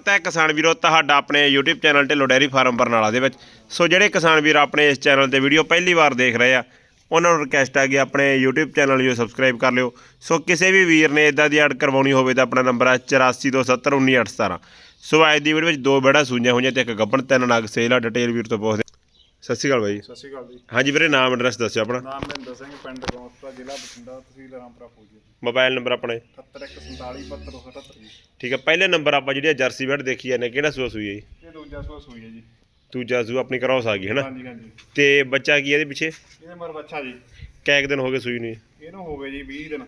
ਸਵਾਗਤ ਹੈ ਕਿਸਾਨ ਵੀਰੋ, ਤੁਹਾਡਾ ਆਪਣੇ YouTube channel Dhillon dairy farm Barnala ਦੇ ਵਿੱਚ। ਸੋ ਜਿਹੜੇ ਕਿਸਾਨ ਵੀਰ ਆਪਣੇ ਇਸ ਚੈਨਲ ਤੇ ਵੀਡੀਓ ਪਹਿਲੀ ਵਾਰ ਦੇਖ ਰਹੇ ਆ, ਉਹਨਾਂ ਨੂੰ ਰਿਕਵੈਸਟ ਆ ਕਿ ਆਪਣੇ YouTube ਚੈਨਲ ਨੂੰ ਸਬਸਕ੍ਰਾਈਬ ਕਰ ਲਿਓ। ਸੋ ਕਿਸੇ ਵੀ ਵੀਰ ਨੇ ਇਦਾਂ ਦੀ ਐਡ ਕਰਵਾਉਣੀ ਹੋਵੇ ਤਾਂ ਆਪਣਾ ਨੰਬਰ ਹੈ 8427191817 ਸੋ ਅੱਜ ਦੀ ਵੀਡੀਓ ਵਿੱਚ ਦੋ ਬੜਾ ਸੂਈਆਂ ਹੋਈਆਂ ਤੇ ਇੱਕ ਗੱਬਣ, ਤਿੰਨ ਨਗ ਸੇਲ ਆ, ਡਿਟੇਲ ਵੀਰ ਤੋਂ ਪੁੱਛਦੇ ਸਤਿ ਸ਼੍ਰੀ ਅਕਾਲ ਬਾਈ। ਸਤਿ ਸ਼੍ਰੀ ਅਕਾਲ ਜੀ। ਹਾਂਜੀ ਵੀਰੇ ਨਾਮ ਐਡਰੈਸ ਦੱਸਿਓ ਆਪਣਾ। ਨਾਮ ਮਹਿੰਦਰ ਸਿੰਘ ਪਿੰਡ ਗੌਂਸਪੁਰਾ ਜ਼ਿਲ੍ਹਾ ਬਠਿੰਡਾ ਤਹਿਸੀਲ ਰਾਮਪੁਰਾ ਫੌਜੀ। ਮੋਬਾਈਲ ਨੰਬਰ ਆਪਣੇ। 7147 ਜੀ। ਠੀਕ ਹੈ ਪਹਿਲੇ ਨੰਬਰ ਆਪਾਂ ਜਿਹੜੀ ਜਰਸੀ ਬੈਡ ਦੇਖੀ ਜਾਂਦੇ ਕਿਹੜਾ ਸੂਆ ਸੂਈ ਹੈ ਜੀ? ਇਹ ਦੂਜਾ ਸੂਆ ਸੂਈ ਹੈ ਜੀ। ਦੂਜਾ ਸੂਆ ਆਪਣੀ ਕਰਾਉਸ ਆ ਗਈ ਹੈ ਨਾ? ਹਾਂਜੀ ਹਾਂਜੀ। ਤੇ ਬੱਚਾ ਕੀ ਇਹਦੇ ਪਿੱਛੇ? ਇਹਦੇ ਮਰ ਬੱਚਾ ਜੀ। ਕੈਕ ਦਿਨ ਹੋ ਗਏ ਸੂਈ ਨੂੰ ਇਹਨੂੰ ਹੋ ਗਏ ਜੀ 20 ਦਿਨ।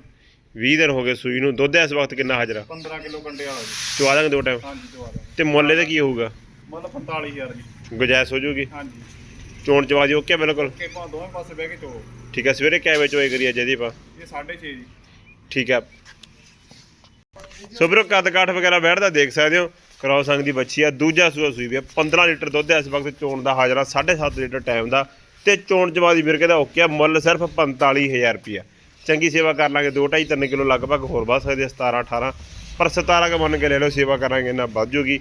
20 ਦਿਨ ਹੋ ਗਏ ਸੂਈ ਨੂੰ। ਦੁੱਧ ਇਸ ਵਕਤ ਕਿੰਨਾ ਹਾਜ਼ਰ ਆ? 15 ਕਿਲੋ ਕੰਡੇ ਵਾਲਾ ਜੀ। ਚਵਾ ਦਾਂਗੇ ਦੋ ਟਾਈਮ ਹਾਂਜੀ ਦਵਾ ਦਾਂ ਤੇ ਮੁੱਲ ਇਹਦਾ ਕੀ ਹੋਊਗਾ? ਮਤਲਬ 45000 ਜੀ। ਗੁਜਾਇਸ਼ ਹੋ ਜੂਗੀ ਹਾਂਜੀ। ਚੋਣ ਚਵਾ ਦੀ ਓਕੇ ਬਿਲਕੁਲ। ਕਿ ਪਾ ਦੋਵੇਂ ਪਾਸੇ ਬਹਿ ਕੇ ਚੋ ਠੀਕ ਹੈ ਸਵੇਰੇ ਕਿੰਨੇ ਵਜੇ ਚੋਏ ਕਰੀਏ ਜਦੀ ਪਾ ਇਹ 6.5 ਜੀ। ਠੀਕ ਹੈ। ਸੋ ਵੀਰੋ ਕੱਦ ਕਾਠ ਵਗੈਰਾ ਬੈਠਦਾ ਦੇਖ ਸਕਦੇ ਹੋ। ਕਰਾਉ ਸੰਗ ਦੀ ਬੱਚੀ ਆ ਦੂਜਾ ਸੂਆ ਸੂਈ ਵੀ ਆ। 15 ਲੀਟਰ ਦੁੱਧ ਇਸ ਵਕਤ ਚੋਣ ਦਾ ਹਾਜ਼ਰਾ 7.5 ਲੀਟਰ ਟਾਈਮ ਦਾ। ਤੇ ਚੋਣ ਚਵਾ ਦੀ ਵੀਰ ਕਹਿੰਦਾ ਓਕੇ ਆ ਮੁੱਲ ਸਿਰਫ 45000 ਰੁਪਿਆ ਚੰਗੀ ਸੇਵਾ ਕਰ ਲਾਂਗੇ 2.5 3 ਕਿਲੋ ਲਗਭਗ ਹੋਰ ਵੱਧ ਸਕਦੇ ਆ, 17 18 ਪਰ 17 ਕ ਮੰਨ ਕੇ ਲੈ ਲਓ ਸੇਵਾ ਕਰਾਂਗੇ ਇਹਨਾਂ ਵੱਧ ਜੂਗੀ।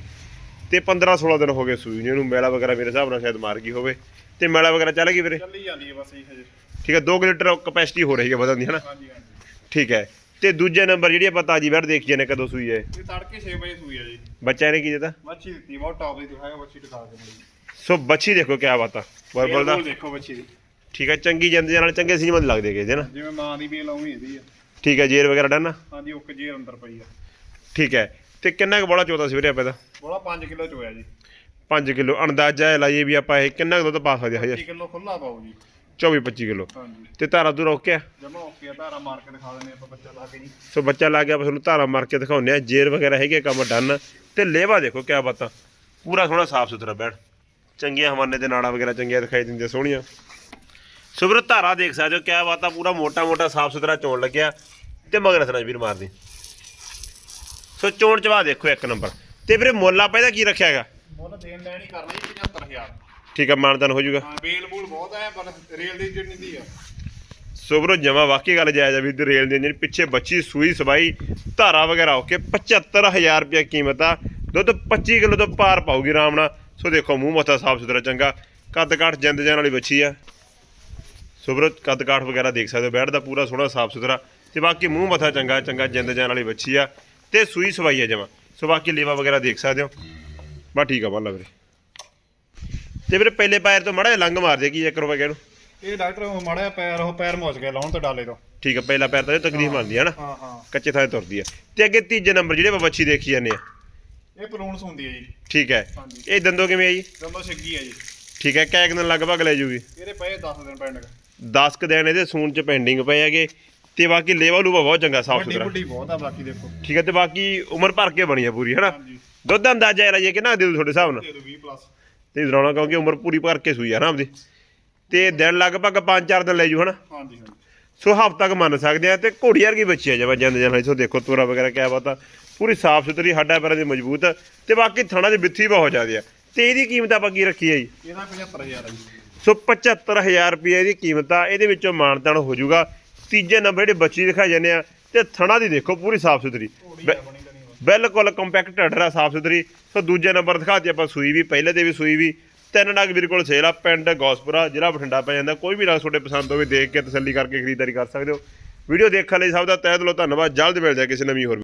ਤੇ 15 16 ਦਿਨ ਹੋ ਗਏ ਸੂਈ ਨੂੰ ਇਹਨੂੰ ਮੇਲਾ ਵਗੈਰਾ ਮੇਰੇ ਹਿਸਾਬ ਨਾਲ ਸ਼ਾਇਦ ਮਾਰ ਗਈ ਹੋਵੇ। ਤੇ ਮੇਲਾ ਵਗੈਰਾ ਚੱਲ ਗਈ ਵੀਰੇ? ਚੱਲੀ ਜਾਂਦੀ ਹੈ ਬਸ ਇਹ ਹਜੇ। ਠੀਕ ਹੈ 2 ਲੀਟਰ ਕਪੈਸਿਟੀ ਹੋ ਰਹੀ ਹੈ ਵਧਣ ਦੀ ਹਨਾ? ਹਾਂਜੀ ਹਾਂਜੀ। ਠੀਕ ਹੈ ਤੇ ਦੂਜੇ ਨੰਬਰ ਜਿਹੜੀ ਆਪਾਂ ਤਾਜੀ ਬੈਠ ਦੇਖੀ ਜਾਂਦੇ ਕਦੋਂ ਸੂਈ ਹੈ? ਇਹ ਤੜਕੇ 6 ਵਜੇ ਸੂਈ ਹੈ ਜੀ। ਬੱਚਾ ਇਹਨੇ ਕੀ ਦਿੱਤਾ? ਮੱਛੀ ਦਿੱਤੀ ਬਹੁਤ ਟੌਪ ਦੀ ਦਿਖਾਇਆ ਮੱਛੀ ਟਿਕਾ ਕੇ ਬੜੀ ਸੋ ਬੱਚੀ ਦੇਖੋ ਕਿਆ ਬਾਤ ਆ ਵਰਬਲ ਦਾ। ਦੇਖੋ ਮੱਛੀ ਦੀ। ਠੀਕ ਹੈ ਚੰਗੀ ਜਾਂਦੇ ਨਾਲ ਚੰਗੇ ਸੀਮਤ ਲੱਗਦੇ ਗਏ ਨਾ ਜਿਵੇਂ ਮਾਂ ਦੀ ਬੇਲ ਆਉਂ ਇਹਦੀ ਆ ਠੀਕ ਹੈ ਜੇਰ ਵਗੈਰਾ ਡਨ ਹਾਂਜੀ ਉੱਕ ਜੀ ਅੰਦਰ ਪਈ ਆ। ਠੀਕ ਹੈ ਤੇ ਕਿੰਨਾ ਕੁ ਬੋਲਾ ਚੋਦਾ ਸਵੇਰੇ ਆਪੇ ਦਾ ਬੋਲਾ 5 ਕਿਲੋ ਚੋਇਆ ਜੀ। 5 ਕਿਲੋ ਅੰਦਾਜ਼ਾ ਲਾਈਏ ਵੀ ਆਪਾਂ ਇਹ ਕਿੰਨਾ ਕੁ ਦੁੱਧ ਪਾ ਸਕਦੇ ਹਾਂ 25 ਹਜੇ ਕਿਲੋ ਖੁੱਲਾ ਪਾਉ ਜੀ। 24 25 ਕਿਲੋ। ਤੇ ਧਾਰਾ ਤੂੰ ਰੋਕਿਆ ਜਮਾ ਓਕੇ ਆ ਧਾਰਾ ਮਾਰ ਕੇ ਦਿਖਾ ਦਿੰਦੇ ਆਪਾਂ ਬੱਚਾ ਲਾ ਕੇ ਜੀ। ਸੋ ਬੱਚਾ ਲਾ ਕੇ ਆਪਾਂ ਤੁਹਾਨੂੰ ਧਾਰਾ ਮਾਰ ਕੇ ਦਿਖਾਉਂਦੇ ਆ। ਜੇਰ ਵਗੈਰਾ ਹੈਗੇ ਕੰਮ ਡਨ। ਤੇ ਲੇਵਾ ਦੇਖੋ ਕਿਆ ਬਾਤਾਂ। ਪੂਰਾ ਸੋਹਣਾ ਸਾਫ਼ ਸੁਥਰਾ ਬੈਠ ਚੰਗੀਆਂ ਹਵਾਨੇ ਦੇ ਨਾੜਾ ਵਗੈਰਾ ਚੰਗੀਆਂ ਦਿਖਾਈ ਦਿੰਦੀਆਂ ਸੋਹਣੀਆਂ। ਸੋ ਵੀਰੋ ਧਾਰਾ ਦੇਖ ਸਕਦੇ ਹੋ ਕਿਆ ਬਾਤਾਂ। ਪੂਰਾ ਮੋਟਾ ਮੋਟਾ ਸਾਫ਼ ਸੁਥਰਾ ਚੋਣ ਲੱਗਿਆ। ਤੇ ਮਗਰ ਸਨਾ ਵੀਰ ਮਾਰਦੀ ਸੋ ਚੋਣ ਚਵਾ ਦੇਖੋ ਇੱਕ ਨੰਬਰ। ਤੇ ਵੀਰੇ ਮੁੱਲ ਆਪਾਂ ਇਹਦਾ ਕੀ ਰੱਖਿਆ ਹੈਗਾ? ਮੁੱਲ ਦੇਣ ਲੈਣ ਹੀ ਕਰਨਾ ਜੀ 75000 ਠੀਕ ਹੈ ਮਾਨਦਾਨ ਹੋ ਜਾਊਗਾ। ਹਾਂ ਬੇਲ ਬੂਲ ਬਹੁਤ ਹੈ ਪਰ ਰੇਲ ਦੀ ਜਿਹੜੀ ਦੀ ਆ। ਸੋ ਵੀਰੋ ਜਮਾ ਵਾਕਈ ਗੱਲ ਜਾਇਜ਼ ਆ ਵੀ ਇੱਧਰ ਰੇਲ ਦੇ ਇੰਜਨ ਪਿੱਛੇ ਬੱਚੀ ਸੂਈ ਸਬਾਈ ਧਾਰਾ ਵਗੈਰਾ ਹੋ ਕੇ 75000 ਰੁਪਏ ਕੀਮਤ ਆ। ਦੁੱਧ 25 ਕਿਲੋ ਤੋਂ ਪਾਰ ਪਾਊਗੀ ਆਰਾਮ ਨਾਲ। ਸੋ ਦੇਖੋ ਮੂੰਹ ਮੱਥਾ ਸਾਫ਼ ਸੁਥਰਾ ਚੰਗਾ। ਕੱਦ ਕਾਠ ਜਿੰਦ ਜਾਨ ਵਾਲੀ ਬੱਚੀ ਆ। ਸੋ ਵੀਰੋ ਕੱਦ ਕਾਠ ਵਗੈਰਾ ਦੇਖ ਸਕਦੇ ਹੋ ਬੈਠਦਾ ਪੂਰਾ ਸੋਹਣਾ ਸਾਫ਼ ਸੁਥਰਾ। ਤੇ ਬਾਕੀ ਮੂੰਹ ਮੱਥਾ ਚੰਗਾ ਚੰਗਾ ਜਿੰਦ ਜਾਨ ਵਾਲੀ ਬੱਚੀ ਆ। ਤੇ ਸੂਈ ਸਵਾਈ ਆ ਜਮਾ। ਸੋ ਬਾਕੀ ਲੇਵਾ ਵਗੈਰਾ ਦੇਖ ਸਕਦੇ ਹੋ। ਬਾ ਠੀਕ ਆ ਬੱਲਾ ਵੀਰੇ ਤੇ ਵੀਰੇ ਪਹਿਲੇ ਪੈਰ ਤੋਂ ਮੜਾ ਲੰਗ ਮਾਰ ਦੇ ਕੀ ਚੱਕਰ ਹੋ ਗਿਆ ਇਹਨੂੰ ਇਹ ਡਾਕਟਰ ਉਹ ਮਾੜਾ ਜਿਹਾ ਪੈਰ ਉਹ ਪੈਰ ਮੁੱਚ ਗਿਆ ਲਾਉਣ ਤੋਂ ਡਾਲੇ ਤੋਂ। ਠੀਕ ਆ ਪਹਿਲਾ ਪੈਰ ਤਾਂ ਇਹ ਤਕਲੀਫ ਮੰਨਦੀ ਨਾ। ਹਾਂ ਹਾਂ। ਕੱਚੇ ਥਾਂ 'ਤੇ ਤੁਰਦੀ ਆ। ਤੇ ਅੱਗੇ ਤੀਜੇ ਨੰਬਰ ਜਿਹੜੇ ਆਪਾਂ ਬੱਚੀ ਦੇਖੀ ਜਾਂਦੇ ਆ। ਇਹ ਪਲੂਣਸ ਹੁੰਦੀ ਹੈ ਜੀ। ਠੀਕ ਹੈ ਹਾਂਜੀ। ਇਹ ਦੰਦੋ ਕਿਵੇਂ ਆ ਜੀ? ਦੰਦੋ ਛੱਗੀ ਹੈ ਜੀ। ਠੀਕ ਹੈ ਕੈਕ ਦਿਨ ਲਗਭਗ ਲੈ ਜੂਗੀ। ਇਹਦੇ ਪਏ 10 ਦਿਨ ਪੈਂਡ 10 ਕ ਦਿਨ ਇਹਦੇ ਸੂਣ 'ਚ ਪੈਂਡਿੰਗ ਪਏ ਹੈਗੇ। ਤੇ ਬਾਕੀ ਲੇਵਾ ਲੂਵਾ ਬਹੁਤ ਚੰਗਾ ਸਾਫ਼ ਵੱਡੀ ਸੁਥਰਾ। ਵੱਡੀ ਬਹੁਤ ਆ ਬਾਕੀ ਦੇਖੋ। ਠੀਕ ਹੈ ਤੇ ਬਾਕੀ ਉਮਰ ਭਰ ਕੇ ਬਣੀ ਆ ਪੂਰੀ ਹੈਨਾ? ਹਾਂਜੀ। ਦੁੱਧ ਦਾ ਅੰਦਾਜ਼ਾ ਇਹ ਲਾਈਏ ਕਿੰਨਾ ਦੇ ਦੂ ਤੁਹਾਡੇ ਹਿਸਾਬ ਨਾਲ? ਦੇ ਦੋ 20 ਪਲੱਸ ਤੇ ਇਧਰੋਣਾ ਕਿਉਂਕਿ ਉਮਰ ਪੂਰੀ ਭਰ ਕੇ ਸੂਈ ਆ ਨਾ ਆਪਦੀ? ਤੇ ਦਿਨ ਲਗਭਗ 5-4 ਦਿਨ ਲੈ ਜੂ ਹਨਾ? ਹਾਂਜੀ ਹਾਂਜੀ। ਸੋ ਹਫ਼ਤਾ ਤੱਕ ਮੰਨ ਸਕਦੇ ਆ ਤੇ ਘੋੜੀ ਵਰਗੀ ਬੱਚੀ ਆ ਜਵਾ ਜਾਂਦੇ ਜਾਨ ਇਥੋਂ ਦੇਖੋ ਤੋਰਾ ਵਗੈਰਾ ਕਿਆ ਬਾਤ ਆ। ਪੂਰੀ ਸਾਫ਼ ਸੁਥਰੀ ਹੱਡਾ ਪੈਰਾਂ ਦੀ ਮਜ਼ਬੂਤ। ਤੇ ਬਾਕੀ ਥਣਾ ਦੀ ਬਿੱਥੀ ਬਹੁਤ ਜ਼ਿਆਦੇ ਆ। ਤੇ ਇਹਦੀ ਕੀਮਤ ਆਪਾਂ ਕੀ ਰੱਖੀ ਆ ਜੀ? ਇਹਦਾ 75000 ਆ ਜੀ। ਸੋ 75000 ਰੁਪਏ ਇਹਦੀ ਕੀਮਤ ਆ। ਇਹਦੇ ਵਿੱਚੋਂ ਮਾਨਤਾਨ ਹੋ ਜਾਊਗਾ ਤੀਜੇ ਨੰਬਰ ਜਿਹੜੀ ਬੱਚੀ ਦਿਖਾਈ ਜਾਂਦੇ ਆ ਤੇ ਥਣਾ ਦੀ ਦੇਖੋ ਪੂਰੀ ਸਾਫ਼ ਸੁਥਰੀ। ਬਿਲਕੁਲ ਕੰਪੈਕਟ ਢੱਡਰਾ ਸਾਫ਼ ਸੁਥਰੀ। ਸੋ ਦੂਜੇ ਨੰਬਰ ਦਿਖਾਤੀ ਆਪਾਂ ਸੂਈ ਵੀ ਪਹਿਲੇ ਤੇ ਵੀ ਸੂਈ ਵੀ। ਤਿੰਨ ਨਗ ਵੀਰ ਕੋਲ ਸੇਲ ਆ ਪਿੰਡ ਗੌਸਪੁਰਾ ਜ਼ਿਲ੍ਹਾ ਬਠਿੰਡਾ ਪੈ ਜਾਂਦਾ। ਕੋਈ ਵੀ ਨਗ ਤੁਹਾਡੇ ਪਸੰਦ ਹੋਵੇ ਦੇਖ ਕੇ ਤਸੱਲੀ ਕਰਕੇ ਖਰੀਦਦਾਰੀ ਕਰ ਸਕਦੇ ਹੋ। ਵੀਡੀਓ ਦੇਖਣ ਲਈ ਸਭ ਦਾ ਤਹਿ ਦਿਲੋਂ ਧੰਨਵਾਦ। ਜਲਦ ਮਿਲ ਜਾਏ ਕਿਸੇ ਨਵੀਂ ਹੋਰ